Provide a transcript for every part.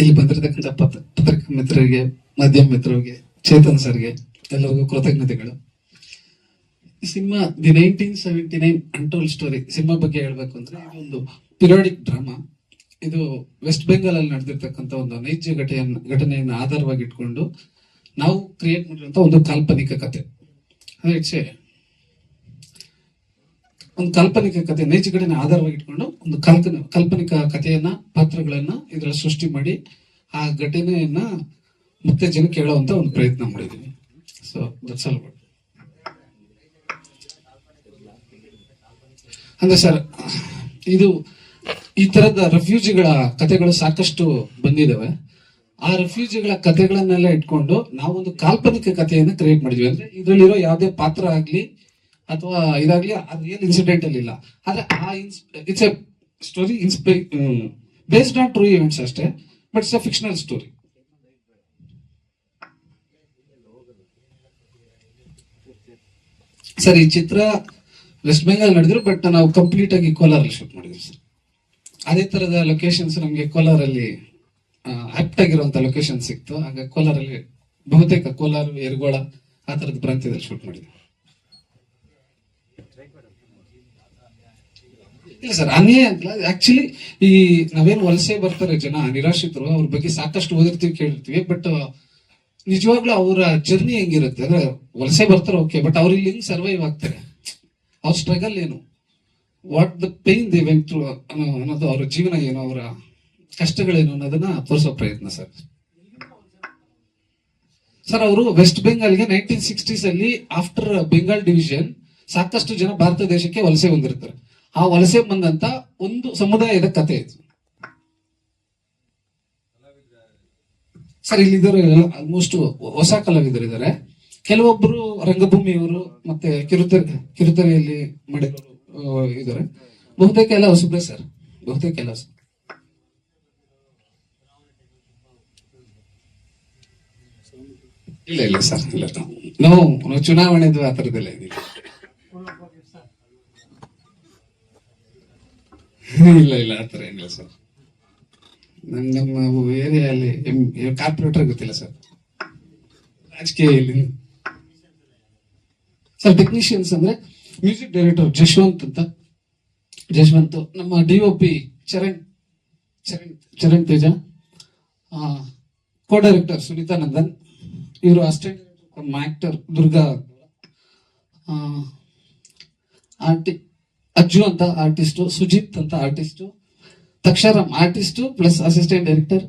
ಇಲ್ಲಿ ಬಂದಿರತಕ್ಕಂಥ ಪತ್ರ ಮಿತ್ರರಿಗೆ ಮಾಧ್ಯಮ ಮಿತ್ರರಿಗೆ, ಚೇತನ್ ಸರ್ಗೆ ಎಲ್ಲರಿಗೂ ಕೃತಜ್ಞತೆಗಳು. Cinema the nineteen seventy nine untold story cinema ಬಗ್ಗೆ ಹೇಳ್ಬೇಕು ಅಂದ್ರೆ ಇದೊಂದು ಪಿರಿಯಾಡಿಕ್ ಡ್ರಾಮಾ. ಇದು ವೆಸ್ಟ್ ಬೆಂಗಾಲ್ ಅಲ್ಲಿ ನಡೆದಿರ್ತಕ್ಕಂಥ ಒಂದು ನೈಜ ಘಟನೆಯನ್ನು ಘಟನೆಯನ್ನು ಆಧಾರವಾಗಿ ಇಟ್ಕೊಂಡು ನಾವು ಕ್ರಿಯೇಟ್ ಮಾಡಿರುವಂತಹ ಒಂದು ಕಾಲ್ಪನಿಕ ಕತೆ. ಇಟ್ಸ್ ಒಂದು ಕಾಲ್ಪನಿಕ ಕಥೆ, ನೈಜ ಆಧಾರವಾಗಿ ಇಟ್ಕೊಂಡು ಒಂದು ಕಾಲ್ಪನ, ಕಾಲ್ಪನಿಕ ಕಥೆಯನ್ನ, ಪಾತ್ರಗಳನ್ನ ಇದ್ರಲ್ಲಿ ಸೃಷ್ಟಿ ಮಾಡಿ ಆ ಘಟನೆಯನ್ನ ಮತ್ತೆ ಜನಕ್ಕೆ ಹೇಳುವಂತ ಒಂದು ಪ್ರಯತ್ನ ಮಾಡಿದೀವಿ. ಸೊ ದಟ್ಸ್ ಆಲ್ ಅಂದ್ರೆ ಸರ್, ಇದು ಈ ತರದ ರೆಫ್ಯೂಜಿಗಳ ಕಥೆಗಳು ಸಾಕಷ್ಟು ಬಂದಿದ್ದಾವೆ ಆ ರೆಫ್ಯೂಜಿಗಳ ಕಥೆಗಳನ್ನೆಲ್ಲ ಇಟ್ಕೊಂಡು ನಾವೊಂದು ಕಾಲ್ಪನಿಕ ಕಥೆಯನ್ನು ಕ್ರಿಯೇಟ್ ಮಾಡಿದ್ವಿ. ಅಂದ್ರೆ ಇದರಲ್ಲಿರೋ ಯಾವುದೇ ಪಾತ್ರ ಆಗ್ಲಿ ಅಥವಾ ಇದಾಗ್ಲಿ ಅದು ರಿಯಲ್ ಇನ್ಸಿಡೆಂಟ್ ಅಲ್ಲಿ ಇಲ್ಲ. ಆದ್ರೆ ಆ it's a story inspire based on true events ಅಷ್ಟೇ but it's a fictional story sir, ಈ ಚಿತ್ರ ವೆಸ್ಟ್ ಬೆಂಗಾಲ್ ನಡೆದ್ರು ಬಟ್ ನಾವು ಕಂಪ್ಲೀಟ್ ಆಗಿ ಕೋಲಾರಲ್ಲಿ ಶೂಟ್ ಮಾಡಿದ್ವಿ ಸರ್. ಅದೇ ತರದ ಲೊಕೇಶನ್ಸ್ ನಮಗೆ ಕೋಲಾರಲ್ಲಿ ಆಪ್ಟ್ ಆಗಿರುವಂತ ಲೊಕೇಶನ್ ಸಿಕ್ತು. ಹಾಗೆ ಕೋಲಾರಲ್ಲಿ ಬಹುತೇಕ ಕೋಲಾರ ಯರಗೋಳ ಆ ತರದ ಪ್ರಾಂತ್ಯದಲ್ಲಿ ಶೂಟ್ ಮಾಡಿದ್ವಿ. ಇಲ್ಲ ಸರ್ ಅಂತ ಆಕ್ಚುಲಿ ಈ ನಾವೇನು ವಲಸೆ ಬರ್ತಾರೆ ಜನ, ನಿರಾಶ್ರಿತರು, ಅವ್ರ ಬಗ್ಗೆ ಸಾಕಷ್ಟು ಓದಿರ್ತೀವಿ, ಕೇಳಿರ್ತೀವಿ. ಬಟ್ ನಿಜವಾಗ್ಲೂ ಅವರ ಜರ್ನಿ ಹೆಂಗಿರುತ್ತೆ? ಅಂದ್ರೆ ವಲಸೆ ಬರ್ತಾರೆ ಓಕೆ ಬಟ್ ಅವ್ರು ಇಲ್ಲಿ ಹೆಂಗ್ ಸರ್ವೈವ್ ಆಗ್ತಾರೆ? ಅವ್ರ ಸ್ಟ್ರಗಲ್ ಏನು? What the pain they went through ಅನ್ನೋದು ಅವರ ಜೀವನ ಏನು? ಅವರ ಕಷ್ಟಗಳೇನು ಅನ್ನೋದನ್ನ ತೋರಿಸೋ ಪ್ರಯತ್ನ ಸರ್. ಸರ್, ಅವರು ವೆಸ್ಟ್ ಬೆಂಗಾಲ್ಗೆ ನೈನ್ಟೀನ್ ಸಿಕ್ಸ್ಟೀಸ್ ಅಲ್ಲಿ ಆಫ್ಟರ್ ಬೆಂಗಾಲ್ ಡಿವಿಷನ್ ಸಾಕಷ್ಟು ಜನ ಭಾರತ ದೇಶಕ್ಕೆ ವಲಸೆ ಬಂದಿರ್ತಾರೆ ಆ ವಲಸೆ ಬಂದಂತ ಒಂದು ಸಮುದಾಯದ ಕಥೆ ಇದು. ಸರ್ ಇಲ್ಲಿದ್ದಾರೆ ಆಲ್ಮೋಸ್ಟ್ ಹೊಸ ಕಲಾವಿದರಿದ್ದಾರೆ ಕೆಲವೊಬ್ರು ರಂಗಭೂಮಿಯವರು ಮತ್ತೆ ಕಿರುತೆರೆ ಕಿರುತೆರೆಯಲ್ಲಿ ಮಾಡಿರೋರು ಇದ್ದಾರೆ. ಬಹುತೇಕ ಎಲ್ಲ ಹೊಸಬ್ರೆ ಸರ್. ಬಹುತೇಕ ಎಲ್ಲ ಹೊಸ. ಇಲ್ಲ ಇಲ್ಲ ಸರ್, ಇಲ್ಲ. ನಾವು ನಾವು ಚುನಾವಣೆದು ಆ ಥರದ್ದೆಲ್ಲ ಏನಿಲ್ಲ. ಇಲ್ಲ ಇಲ್ಲ, ಆ ಥರ ಏನಿಲ್ಲ ಸರ್. ನಂಗೆ ನಮ್ಮ ಏರಿಯಲ್ಲಿ ಕಾರ್ಪೊರೇಟರ್ ಗೊತ್ತಿಲ್ಲ ಸರ್. ರಾಜಕೀಯ ಇಲ್ಲಿ ಸರ್ ಟೆಕ್ನಿಷಿಯನ್ಸ್ ಅಂದ್ರೆ ಮ್ಯೂಸಿಕ್ ಡೈರೆಕ್ಟರ್ ಜಶ್ವಂತ್ ಅಂತ. ಜಶ್ವಂತ್, ನಮ್ಮ D O P Charan Charan Charan Teja. Co director Sunita Nandan. ಇವರು ಅಸಿಸ್ಟೆಂಟ್ ನಮ್ಮ ಆಕ್ಟರ್ ದುರ್ಗಾ. ಆರ್ಟಿ ಅಜ್ಜು ಅಂತ ಆರ್ಟಿಸ್ಟು ಸುಜಿತ್ ಅಂತ artist ತಕ್ಷರಂ artist plus assistant director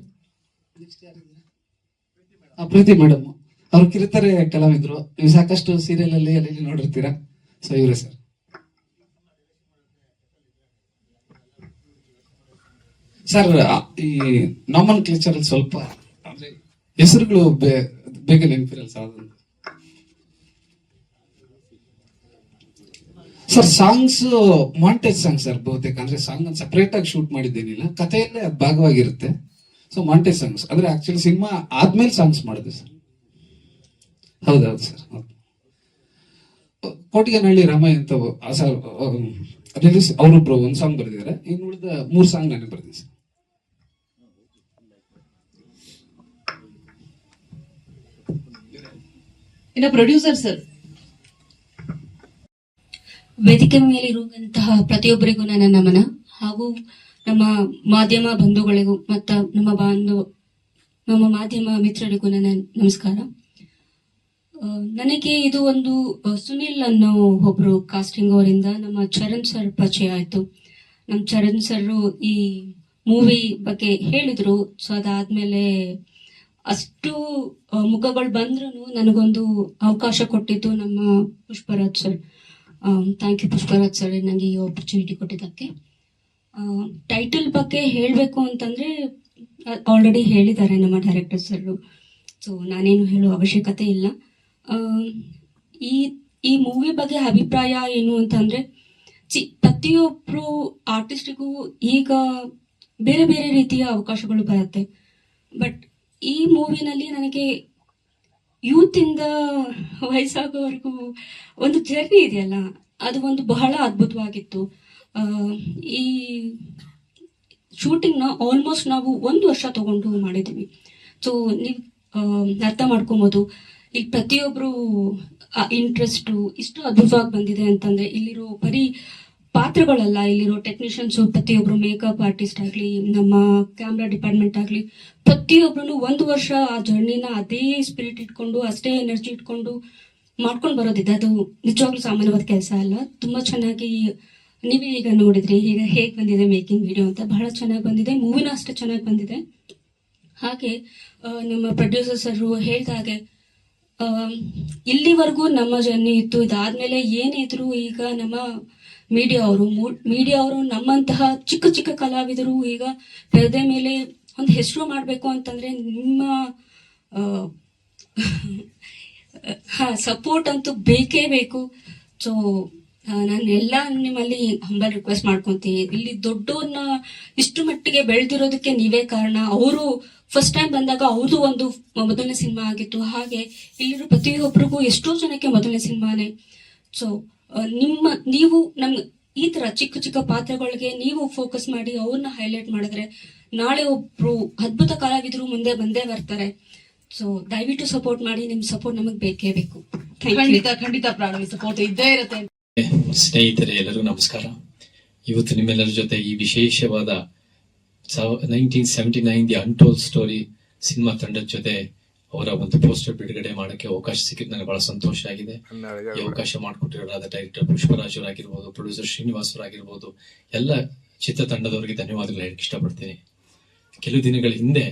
Preeti madam, ಅವ್ರು ಕಿರುತೆರೆ ಕಲಾವಿದ್ರು. ನೀವು ಸಾಕಷ್ಟು ಸೀರಿಯಲ್ ಅಲ್ಲಿ ಅಲ್ಲಿ ನೋಡಿರ್ತೀರಾ? ಸೊ ಇವರೇ ಸರ್ ಸರ್ ಈ ನಾಮನ್ ಕ್ಲೇಚರ್ ಸ್ವಲ್ಪ, ಅಂದ್ರೆ ಹೆಸರುಗಳು ಬೇಗ ನೆನಪಿರಲ್ಲ sir sir songs montage song sir ಬಹುತೇಕ. ಅಂದ್ರೆ ಸಾಂಗ್ ಸಪ್ರೇಟ್ ಆಗಿ ಶೂಟ್ ಮಾಡಿದ್ದೇನಿಲ್ಲ. ಕಥೆಯಲ್ಲೇ ಅದ್ ಭಾಗವಾಗಿರುತ್ತೆ. ಸೊ ಮಾಂಟೇಜ್ ಸಾಂಗ್ಸ್ ಅಂದ್ರೆ ಆಕ್ಚುಲಿ ಸಿನಿಮಾ ಆದ್ಮೇಲೆ ಸಾಂಗ್ಸ್ ಮಾಡಿದೆ ಸರ್ ಹೌದೌದು ಸರ್ ಕೋಟಿಗನಹಳ್ಳಿ ರಾಮಯ್ಯ ಅಂತ ಸರ್ ರಿಲೀಸ್ ಅವರೊಬ್ರು ಒಂದು ಸಾಂಗ್ ಬರೆದಿದ್ದಾರೆ. ಇನ್ನು ಉಳಿದ ಮೂರು ಸಾಂಗ್ ನಾನು ಬರ್ತೀನಿ ಸರ್ ಇನ್ನ ಪ್ರೊಡ್ಯೂಸರ್ ಸರ್ ವೇದಿಕೆ ಮೇಲೆ ಇರುವಂತಹ ಪ್ರತಿಯೊಬ್ಬರಿಗೂ ನನ್ನ ನಮನ. ಹಾಗೂ ನಮ್ಮ ಮಾಧ್ಯಮ ಬಂಧುಗಳಿಗೂ ಮತ್ತು ನಮ್ಮ ಬಾಂಧವ, ನಮ್ಮ ಮಾಧ್ಯಮ ಮಿತ್ರರಿಗೂ ನನ್ನ ನಮಸ್ಕಾರ. ನನಗೆ ಇದು ಒಂದು ಸುನಿಲ್ ಅನ್ನೋ ಒಬ್ರು ಕಾಸ್ಟಿಂಗ್ ಅವರಿಂದ ನಮ್ಮ ಚರಣ್ ಸರ್ ಪರಿಚಯ ಆಯಿತು. ನಮ್ಮ ಚರಣ್ ಸರ್ ಈ ಮೂವಿ ಬಗ್ಗೆ ಹೇಳಿದ್ರು. ಸೊ ಅದಾದ್ಮೇಲೆ ಅಷ್ಟು ಮುಖಗಳು ಬಂದ್ರೂ ನನಗೊಂದು ಅವಕಾಶ ಕೊಟ್ಟಿದ್ದು ನಮ್ಮ Pushparaj sir thank you Pushparaj sir ನನಗೆ ಈ ಆಪರ್ಚುನಿಟಿ ಕೊಟ್ಟಿದ್ದಕ್ಕೆ. ಟೈಟಲ್ ಬಗ್ಗೆ ಹೇಳಬೇಕು ಅಂತಂದರೆ ಆಲ್ರೆಡಿ ಹೇಳಿದ್ದಾರೆ ನಮ್ಮ ಡೈರೆಕ್ಟರ್ ಸರ್ ಸೊ ನಾನೇನು ಹೇಳೋ ಅವಶ್ಯಕತೆ ಇಲ್ಲ. ಆ, ಈ ಈ ಮೂವಿ ಬಗ್ಗೆ ಅಭಿಪ್ರಾಯ ಏನು ಅಂತಂದರೆ ಚಿ ಪ್ರತಿಯೊಬ್ಬರು ಆರ್ಟಿಸ್ಟಿಗೂ ಈಗ ಬೇರೆ ಬೇರೆ ರೀತಿಯ ಅವಕಾಶಗಳು ಬರುತ್ತೆ. ಬಟ್ ಈ ಮೂವಿನಲ್ಲಿ ನನಗೆ ಯೂತಿಂದ ವಯಸ್ಸಾಗೋವರೆಗೂ ಒಂದು ಜರ್ನಿ ಇದೆಯಲ್ಲ, ಅದು ಒಂದು ಬಹಳ ಅದ್ಭುತವಾಗಿತ್ತು. ಈ ಶೂಟಿಂಗ್ನ ಆಲ್ಮೋಸ್ಟ್ ನಾವು ಒಂದು ವರ್ಷ ತಗೊಂಡು ಮಾಡಿದ್ದೀವಿ ಸೊ ನೀವು ಅರ್ಥ ಮಾಡ್ಕೊಬೋದು. ಈಗ ಪ್ರತಿಯೊಬ್ಬರು ಇಂಟ್ರೆಸ್ಟು ಇಷ್ಟು ಅದ್ಭುತವಾಗಿ ಬಂದಿದೆ ಅಂತಂದ್ರೆ ಇಲ್ಲಿರೋ ಬರೀ ಪಾತ್ರಗಳಲ್ಲ. ಇಲ್ಲಿರೋ ಟೆಕ್ನಿಷಿಯನ್ಸ್ ಪ್ರತಿಯೊಬ್ರು ಮೇಕಪ್ ಆರ್ಟಿಸ್ಟ್ ಆಗಲಿ, ನಮ್ಮ ಕ್ಯಾಮ್ರಾ ಡಿಪಾರ್ಟ್ಮೆಂಟ್ ಆಗಲಿ ಪ್ರತಿಯೊಬ್ರು ಒಂದು ವರ್ಷ ಆ ಜರ್ನಿನ ಅದೇ ಸ್ಪಿರಿಟ್ ಇಟ್ಕೊಂಡು, ಅಷ್ಟೇ ಎನರ್ಜಿ ಇಟ್ಕೊಂಡು ಮಾಡ್ಕೊಂಡು ಬರೋದಿದೆ. ಅದು ನಿಜವಾಗ್ಲೂ ಸಾಮಾನ್ಯವಾದ ಕೆಲಸ ಅಲ್ಲ. ತುಂಬಾ ಚೆನ್ನಾಗಿ ನೀವೇ ಈಗ ನೋಡಿದ್ರಿ, ಈಗ ಹೇಗೆ ಬಂದಿದೆ ಮೇಕಿಂಗ್ ವಿಡಿಯೋ ಅಂತ. ಬಹಳ ಚೆನ್ನಾಗಿ ಬಂದಿದೆ ಮೂವಿನ ಅಷ್ಟೇ ಚೆನ್ನಾಗಿ ಬಂದಿದೆ. ಹಾಗೆ ನಮ್ಮ ಪ್ರೊಡ್ಯೂಸರ್ ಸರ್ ಹೇಳ್ದ ಹಾಗೆ ಇಲ್ಲಿವರೆಗೂ ನಮ್ಮ ಜರ್ನಿ ಇತ್ತು. ಇದಾದ್ಮೇಲೆ ಏನಿದ್ರು ಈಗ ನಮ್ಮ ಮೀಡಿಯಾ ಅವರು ಮೀಡಿಯಾ ಅವರು ನಮ್ಮಂತಹ ಚಿಕ್ಕ ಚಿಕ್ಕ ಕಲಾವಿದರು ಈಗ ಪರದೆ ಮೇಲೆ ಒಂದು ಹೆಸರು ಮಾಡಬೇಕು ಅಂತಂದ್ರೆ ನಿಮ್ಮ ಸಪೋರ್ಟ್ ಅಂತೂ ಬೇಕೇ ಬೇಕು. ಸೊ ನಾನು ಎಲ್ಲ ನಿಮ್ಮಲ್ಲಿ ಹಂಬಲ್ ರಿಕ್ವೆಸ್ಟ್ ಮಾಡ್ಕೊತೀನಿ. ಇಲ್ಲಿ ದೊಡ್ಡವ್ರನ್ನ ಇಷ್ಟು ಮಟ್ಟಿಗೆ ಬೆಳೆದಿರೋದಕ್ಕೆ ನೀವೇ ಕಾರಣ. ಅವರು ಫಸ್ಟ್ ಟೈಮ್ ಬಂದಾಗ ಅವ್ರದ್ದು ಒಂದು ಮೊದಲನೇ ಸಿನಿಮಾ ಆಗಿತ್ತು. ಹಾಗೆ ಇಲ್ಲಿರೋ ಪ್ರತಿಯೊಬ್ಬರಿಗೂ ಎಷ್ಟೋ ಜನಕ್ಕೆ ಮೊದಲನೇ ಸಿನಿಮಾನೇ. ಸೊ ನಿಮ್ಮ ನೀವು ನಮ್ ಈ ತರ ಚಿಕ್ಕ ಚಿಕ್ಕ ಪಾತ್ರಗಳಿಗೆ ನೀವು ಫೋಕಸ್ ಮಾಡಿ ಅವ್ರನ್ನ ಹೈಲೈಟ್ ಮಾಡಿದ್ರೆ ನಾಳೆ ಒಬ್ರು ಅದ್ಭುತ ಕಲಾವಿದರು ಮುಂದೆ ಬಂದೇ ಬರ್ತಾರೆ. ಸೊ ದಯವಿಟ್ಟು ಸಪೋರ್ಟ್ ಮಾಡಿ ನಿಮ್ ಸಪೋರ್ಟ್ ನಮಗ್ ಬೇಕೇ ಬೇಕು. ಖಂಡಿತ ಖಂಡಿತ ಪ್ರಾಣಿ ಸಪೋರ್ಟ್ ಇದ್ದೇ ಇರುತ್ತೆ. ಸ್ನೇಹಿತರೆ ಎಲ್ಲರೂ ನಮಸ್ಕಾರ. ಇವತ್ತು ನಿಮ್ಮೆಲ್ಲರ ಜೊತೆ ಈ ವಿಶೇಷವಾದ nineteen seventy nine the untold story cinema ತಂಡದ ಜೊತೆ ಅವರ ಒಂದು ಪೋಸ್ಟರ್ ಬಿಡುಗಡೆ ಮಾಡಕ್ಕೆ ಅವಕಾಶ ಸಿಕ್ಕಿದ್ದು ನನಗೆ ಬಹಳ ಸಂತೋಷ ಆಗಿದೆ. ಈ ಅವಕಾಶ ಮಾಡಿಕೊಟ್ಟಿರೋರಾದ ಡೈರೆಕ್ಟರ್ ಪುಷ್ಪರಾಜ್ ಆಗಿರ್ಬೋದು ಪ್ರೊಡ್ಯೂಸರ್ ಶ್ರೀನಿವಾಸ್ ಆಗಿರ್ಬೋದು ಎಲ್ಲ ಚಿತ್ರತಂಡದವರಿಗೆ ಧನ್ಯವಾದಗಳು ಹೇಳಕ್ಕೆ ಇಷ್ಟಪಡ್ತೀನಿ. ಕೆಲವು ದಿನಗಳ ಹಿಂದೆ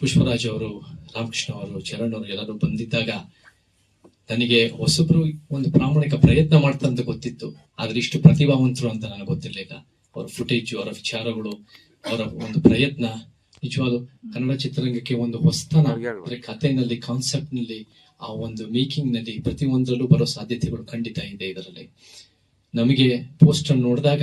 ಪುಷ್ಪರಾಜ್ ಅವರು ರಾಮಕೃಷ್ಣ ಅವರು ಚರಣ್ ಅವರು ಎಲ್ಲರೂ ಬಂದಿದ್ದಾಗ ನನಗೆ ಹೊಸಬ್ರು ಒಂದು ಪ್ರಾಮಾಣಿಕ ಪ್ರಯತ್ನ ಮಾಡ್ತಂತ ಗೊತ್ತಿತ್ತು. ಆದ್ರೆ ಇಷ್ಟು ಪ್ರತಿಭಾವಂತರು ಅಂತ ನನಗೆ ಗೊತ್ತಿರಲಿಲ್ಲ. ಅವರ ಫುಟೇಜ್ ಅವರ ವಿಚಾರಗಳು ಅವರ ಒಂದು ಪ್ರಯತ್ನ ನಿಜವಾಗ್ಲು ಕನ್ನಡ ಚಿತ್ರರಂಗಕ್ಕೆ ಒಂದು ಹೊಸತನ ಅಂದ್ರೆ ಕಥೆನಲ್ಲಿ ಕಾನ್ಸೆಪ್ಟ್ನಲ್ಲಿ ಆ ಒಂದು ಮೇಕಿಂಗ್ನಲ್ಲಿ ಪ್ರತಿಯೊಂದರಲ್ಲೂ ಬರೋ ಸಾಧ್ಯತೆಗಳು ಖಂಡಿತ ಇದೆ ಇದರಲ್ಲಿ. ನಮಗೆ ಪೋಸ್ಟರ್ ನೋಡಿದಾಗ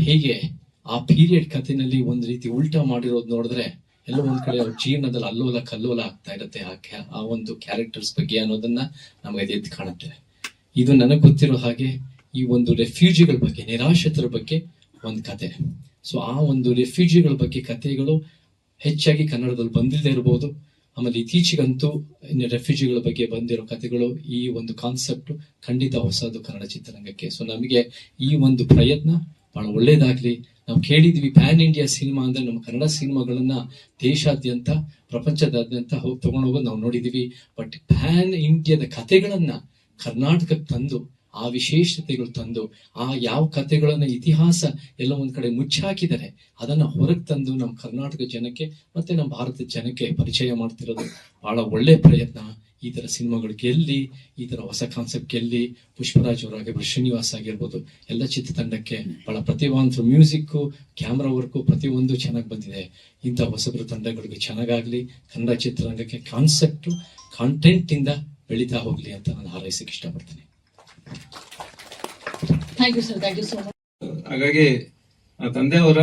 ಹೇಗೆ ಆ ಪೀರಿಯಡ್ ಕಥೆನಲ್ಲಿ ಒಂದ್ ರೀತಿ ಉಲ್ಟಾ ಮಾಡಿರೋದು ನೋಡಿದ್ರೆ ಎಲ್ಲೋ ಒಂದ್ ಕಡೆ ಅವ್ರ ಜೀವನದಲ್ಲಿ ಅಲ್ಲೋಲ ಕಲ್ಲೋಲ ಆಗ್ತಾ ಇರುತ್ತೆ ಆ ಆ ಒಂದು ಕ್ಯಾರೆಕ್ಟರ್ಸ್ ಬಗ್ಗೆ ಅನ್ನೋದನ್ನ ನಮಗೆ ಎದ್ದು ಕಾಣುತ್ತೆ. ಇದು ನನಗೆ ಗೊತ್ತಿರೋ ಹಾಗೆ ಈ ಒಂದು ರೆಫ್ಯೂಜಿಗಳ ಬಗ್ಗೆ ನಿರಾಶ್ರಿತರ ಬಗ್ಗೆ ಒಂದು ಕತೆ. ಸೊ ಆ ಒಂದು ರೆಫ್ಯೂಜಿಗಳ ಬಗ್ಗೆ ಕಥೆಗಳು ಹೆಚ್ಚಾಗಿ ಕನ್ನಡದಲ್ಲಿ ಬಂದಿಲ್ಲದೆ ಇರಬಹುದು ಆಮೇಲೆ ಇತ್ತೀಚೆಗಂತೂ ರೆಫ್ಯೂಜಿಗಳ ಬಗ್ಗೆ ಬಂದಿರೋ ಕಥೆಗಳು ಈ ಒಂದು ಕಾನ್ಸೆಪ್ಟ್ ಖಂಡಿತ ಹೊಸದು ಕನ್ನಡ ಚಿತ್ರರಂಗಕ್ಕೆ. ಸೊ ನಮಗೆ ಈ ಒಂದು ಪ್ರಯತ್ನ ಬಹಳ ಒಳ್ಳೇದಾಗ್ಲಿ. ನಾವು ಕೇಳಿದ್ವಿ ಪ್ಯಾನ್ ಇಂಡಿಯಾ ಸಿನಿಮಾ ಅಂದ್ರೆ ನಮ್ಮ ಕನ್ನಡ ಸಿನಿಮಾಗಳನ್ನ ದೇಶಾದ್ಯಂತ, ಪ್ರಪಂಚದಾದ್ಯಂತ ಹೋಗಿ ತಗೊಂಡೋಗೋದು ನಾವು ನೋಡಿದೀವಿ. ಬಟ್ ಪ್ಯಾನ್ ಇಂಡಿಯಾದ ಕಥೆಗಳನ್ನ ಕರ್ನಾಟಕಕ್ಕೆ ತಂದು ಆ ವಿಶೇಷತೆಗಳು ತಂದು, ಆ ಯಾವ ಕಥೆಗಳನ್ನ ಇತಿಹಾಸ ಎಲ್ಲ ಒಂದ್ ಕಡೆ ಮುಚ್ಚಾಕಿದ್ದಾರೆ ಅದನ್ನ ಹೊರಗೆ ತಂದು ನಮ್ಮ ಕರ್ನಾಟಕ ಜನಕ್ಕೆ ಮತ್ತೆ ನಮ್ಮ ಭಾರತದ ಜನಕ್ಕೆ ಪರಿಚಯ ಮಾಡ್ತಿರೋದು ಬಹಳ ಒಳ್ಳೆ ಪ್ರಯತ್ನ. ಈ ತರ ಸಿನಿಮಾಗಳು ಗೆಲ್ಲಿ, ಈ ತರ ಹೊಸ ಕಾನ್ಸೆಪ್ಟ್ ಗೆಲ್ಲಿ, ಪುಷ್ಪರಾಜ್ ಅವರಾಗಿರ್ಬೋದು ಶ್ರೀನಿವಾಸ್ ಆಗಿರ್ಬೋದು, ಎಲ್ಲ ಚಿತ್ರತಂಡಕ್ಕೆ ಬಹಳ ಪ್ರತಿಭಾವಂತರು. ಮ್ಯೂಸಿಕ್ ಕ್ಯಾಮ್ರಾ ವರ್ಕು ಪ್ರತಿಯೊಂದು ಚೆನ್ನಾಗಿ ಬಂದಿದೆ. ಇಂಥ ಹೊಸಬ್ರ ತಂಡಗಳಿಗೆ ಚೆನ್ನಾಗಾಗ್ಲಿ, ಕನ್ನಡ ಚಿತ್ರರಂಗಕ್ಕೆ ಕಾನ್ಸೆಪ್ಟ್ ಕಾಂಟೆಂಟ್ ಇಂದ ಬೆಳೀತಾ ಹೋಗ್ಲಿ ಅಂತ ನಾನು ಹಾರೈಸಕ್ಕೆ ಇಷ್ಟಪಡ್ತೀನಿ. ಹಾಗಾಗಿ, ಆ ತಂದೆಯವರ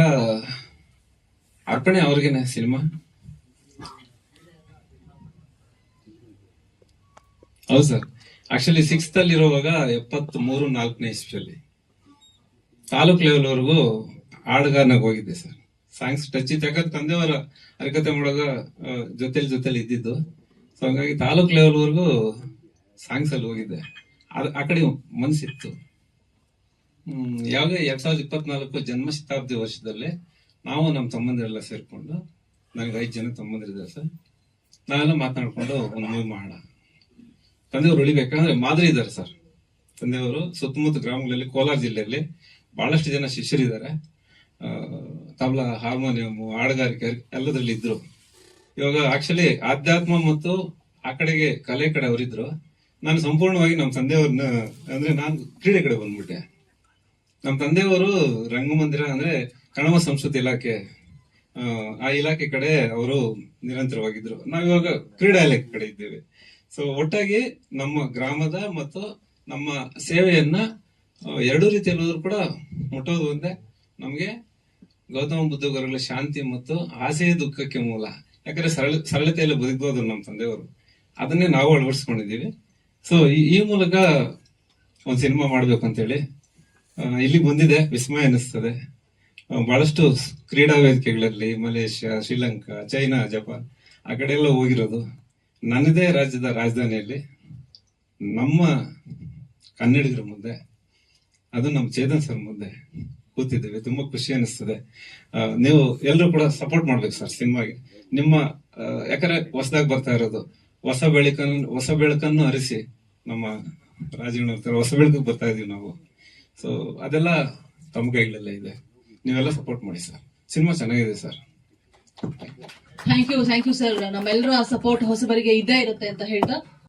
ಅರ್ಪಣೆ ಅವ್ರಿಗೇನೆ ಸಿನಿಮಾ? ಹೌದು ಸರ್. ಆಕ್ಚುಲಿ ಸಿಕ್ಸ್ತ್ ಅಲ್ಲಿ ಇರುವಾಗ ಎಪ್ಪತ್ತ್ ಮೂರು ನಾಲ್ಕನೇ ಇಸ್ವಿಯಲ್ಲಿ. ತಾಲೂಕ್ ಲೆವೆಲ್ ವರೆಗೂ ಹಾಡುಗಾರನಾಗ ಹೋಗಿದ್ದೆ ಸರ್. ಸಾಂಗ್ಸ್ ಟಚ್ ಇತ್ತು. ಯಾಕಂದ್ರೆ ತಂದೆಯವರ ಹರಕತೆ ಮಾಡುವಾಗ ಜೊತೆಲಿ ಜೊತೆಲಿ ಇದ್ದಿದ್ದು. ಸೊ ಹಂಗಾಗಿ ತಾಲೂಕ್ ಲೆವೆಲ್ ವರೆಗೂ ಸಾಂಗ್ಸ್ ಅಲ್ಲಿ ಹೋಗಿದ್ದೆ. ಆ ಕಡೆ ಮನಸ್ಸಿತ್ತು ಯಾವುದೇ ಎರಡ್ ಸಾವಿರದ ಇಪ್ಪತ್ನಾಲ್ಕು ಜನ್ಮ ಶತಾಬ್ದಿ ವರ್ಷದಲ್ಲಿ ನಾವು ನಮ್ಮ ತಮ್ಮಂದಿರೆಲ್ಲ ಸೇರಿಕೊಂಡು, ನನಗೆ ಐದು ಜನ ತಮ್ಮಂದಿರಿದ್ದಾರೆ ಸರ್. ನಾವೆಲ್ಲ ಮಾತನಾಡಿಕೊಂಡು ಒಂದು ಮೂವಿ ಮಾಡೋಣ. ತಂದೆಯವರು ಉಳಿಬೇಕಂದ್ರೆ ಮಾದರಿ ಇದ್ದಾರೆ ಸರ್. ತಂದೆಯವರು ಸುತ್ತಮುತ್ತ ಗ್ರಾಮಗಳಲ್ಲಿ, ಕೋಲಾರ ಜಿಲ್ಲೆಯಲ್ಲಿ ಬಹಳಷ್ಟು ಜನ ಶಿಷ್ಯರಿದ್ದಾರೆ. ತಬಲಾ, ಹಾರ್ಮೋನಿಯಂ ಹಾಡುಗಾರಿಕೆ ಎಲ್ಲದರಲ್ಲಿ ಇದ್ರು. ಇವಾಗ ಆಕ್ಚುಲಿ ಆಧ್ಯಾತ್ಮ ಮತ್ತು ಆ ಕಡೆಗೆ ಕಲೆ ಕಡೆ ಅವರಿದ್ರು. ನಾನು ಸಂಪೂರ್ಣವಾಗಿ ನಮ್ಮ ತಂದೆಯವ್ರನ್ನ ಅಂದ್ರೆ ನಾನು ಕ್ರೀಡೆ ಕಡೆ ಬಂದ್ಬಿಟ್ಟೆ. ನಮ್ಮ ತಂದೆಯವರು ರಂಗಮಂದಿರ ಅಂದ್ರೆ ಕಣವ ಸಂಸ್ಕೃತಿ ಇಲಾಖೆ ಆ, ಇಲಾಖೆ ಕಡೆ ಅವರು ನಿರಂತರವಾಗಿದ್ರು. ನಾವಿವಾಗ ಕ್ರೀಡಾ ಇಲಾಖೆ ಕಡೆ ಇದ್ದೇವೆ. ಸೊ ಒಟ್ಟಾಗಿ ನಮ್ಮ ಗ್ರಾಮದ ಮತ್ತು ನಮ್ಮ ಸೇವೆಯನ್ನ ಎರಡೂ ರೀತಿಯಲ್ಲಿ ರೀತಿಯಲ್ಲೂ ಕೂಡ ಮುಟ್ಟೋದು ಒಂದೇ. ನಮಗೆ ಗೌತಮ ಬುದ್ಧ ಗುರುಗಳ ಶಾಂತಿ ಮತ್ತು ಆಸೆಯ ದುಃಖಕ್ಕೆ ಮೂಲ. ಯಾಕಂದ್ರೆ ಸರಳ ಸರಳತೆಯಲ್ಲಿ ಬದುಕೋದು ನಮ್ಮ ತಂದೆಯವರು. ಅದನ್ನೇ ನಾವು ಅಳವಡಿಸ್ಕೊಂಡಿದ್ದೀವಿ. ಸೊ ಈ ಮೂಲಕ ಒಂದು ಸಿನಿಮಾ ಮಾಡ್ಬೇಕು ಅಂತೇಳಿ ಇಲ್ಲಿ ಬಂದಿದೆ, ವಿಸ್ಮಯ ಅನಿಸ್ತದೆ ಬಹಳಷ್ಟು ಕ್ರೀಡಾ ವೇದಿಕೆಗಳಲ್ಲಿ ಮಲೇಷ್ಯಾ, ಶ್ರೀಲಂಕಾ, ಚೈನಾ, ಜಪಾನ್, ಆ ಕಡೆ ಎಲ್ಲ ಹೋಗಿರೋದು. ನನ್ನದೇ ರಾಜ್ಯದ ರಾಜಧಾನಿಯಲ್ಲಿ ನಮ್ಮ ಕನ್ನಡಿಗರ ಮುಂದೆ, ಅದು ನಮ್ಮ ಚೇತನ್ ಸರ್ ಮುಂದೆ ಕೂತಿದ್ದೇವೆ. ತುಂಬಾ ಖುಷಿ ಅನಿಸ್ತದೆ ನೀವು ಎಲ್ಲರೂ ಕೂಡ ಸಪೋರ್ಟ್ ಮಾಡ್ಬೇಕು ಸರ್ ಸಿನಿಮಾಗೆ. ನಿಮ್ಮ ಯಾಕಂದ್ರೆ ಹೊಸದಾಗಿ ಬರ್ತಾ ಇರೋದು, ಹೊಸ ಬೆಳಕನ್ನು ಹೊಸ ಬೆಳಕನ್ನು ಹರಿಸಿ ನಮ್ಮ ರಾಜೀವ್ ಹೊಸ ಬೆಳಕಿಗೆ ಬರ್ತಾ ಇದೀವಿ ನಾವು. ಸೊ ಅದೆಲ್ಲ ತಮ್ಮ ಕೈಗಳಲ್ಲೇ ಇದೆ. ನೀವೆಲ್ಲ ಸಪೋರ್ಟ್ ಮಾಡಿ ಸರ್ ಸಿನಿಮಾ ಚೆನ್ನಾಗಿದೆ sir thank you thank you sir ನಮ್ಮೆಲ್ಲರ ಸಪೋರ್ಟ್ ಹೊಸಬರಿಗೆ ಇದ್ದೇ ಇರುತ್ತೆ ಅಂತ ಹೇಳ್ತಾ